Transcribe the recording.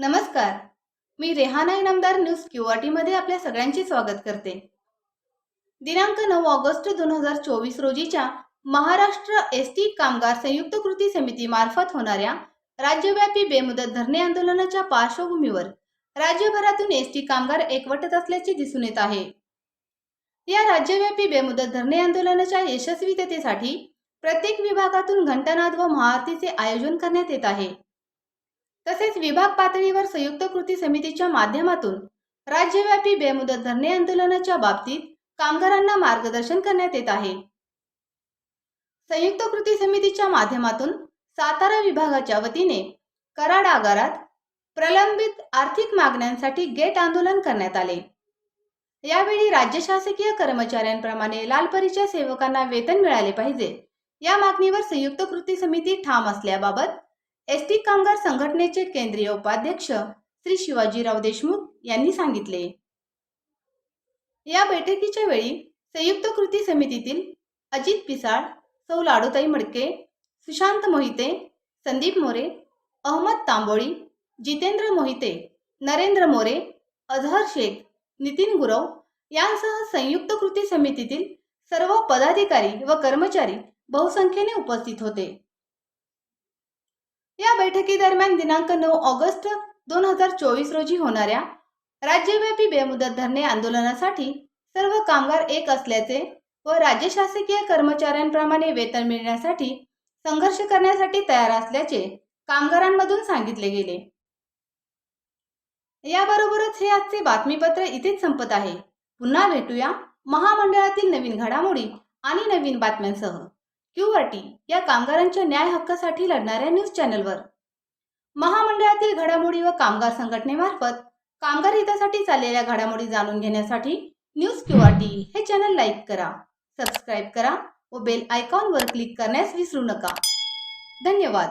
नमस्कार. मी Rehana Inamdar news QRT मध्ये आपल्या सगळ्यांचे स्वागत करते. दिनांक नऊ ऑगस्ट दोन हजार चोवीस रोजीच्या महाराष्ट्र एस टी कामगार संयुक्त कृती समिती मार्फत होणाऱ्या राज्यव्यापी बेमुदत धरणे आंदोलनाच्या पार्श्वभूमीवर राज्यभरातून एस टी कामगार एकवटत असल्याचे दिसून येत आहे. या राज्यव्यापी बेमुदत धरणे आंदोलनाच्या यशस्वीतेसाठी प्रत्येक विभागातून घंटानाद व महाआरतीचे आयोजन करण्यात येत आहे. तसेच विभाग पातळीवर संयुक्त कृती समितीच्या माध्यमातून राज्यव्यापी बेमुदत धरणे आंदोलनाच्या बाबतीत कामगारांना मार्गदर्शन करण्यात येत आहे. संयुक्त कृती समितीच्या माध्यमातून सातारा विभागाच्या वतीने कराड आगारात प्रलंबित आर्थिक मागण्यांसाठी गेट आंदोलन करण्यात आले. यावेळी राज्य शासकीय कर्मचाऱ्यांप्रमाणे लालपरीच्या सेवकांना वेतन मिळाले पाहिजे. या मागणीवर संयुक्त कृती समिती ठाम असल्याबाबत एस टी कामगार संघटनेचे केंद्रीय उपाध्यक्ष श्री शिवाजीराव देशमुख यांनी सांगितले. या बैठकीच्या वेळी संयुक्त कृती समितीतील अजित पिसाळ सौ लाडूताई मडके सुशांत मोहिते संदीप मोरे अहमद तांबोळी जितेंद्र मोहिते नरेंद्र मोरे अझहर शेख नितीन गुरव यांसह संयुक्त कृती समितीतील सर्व पदाधिकारी व कर्मचारी बहुसंख्येने उपस्थित होते. बैठकीदरम्यान दिनांक नऊ ऑगस्ट दोन हजार चोवीस रोजी होणाऱ्या राज्यव्यापी बेमुदत धरणे आंदोलनासाठी सर्व कामगार एक असल्याचे व राज्य शासकीय कर्मचाऱ्यांप्रमाणे वेतन मिळण्यासाठी संघर्ष करण्यासाठी तयार असल्याचे कामगारांमधून सांगितले गेले. याबरोबरच हे आजचे बातमीपत्र इथेच संपत आहे. पुन्हा भेटूया महामंडळातील नवीन घडामोडी आणि नवीन बातम्यांसह. क्यूआरटी या कामगारांच्या न्याय हक्कासाठी लढणाऱ्या न्यूज चॅनलवर. महामंडळातील घडामोडी व कामगार संघटनेमार्फत कामगार हितासाठी चाललेल्या घडामोडी जाणून घेण्यासाठी न्यूज क्यूआरटी हे चॅनल लाईक करा सबस्क्राईब करा व बेल आयकॉनवर क्लिक करण्यास विसरू नका. धन्यवाद.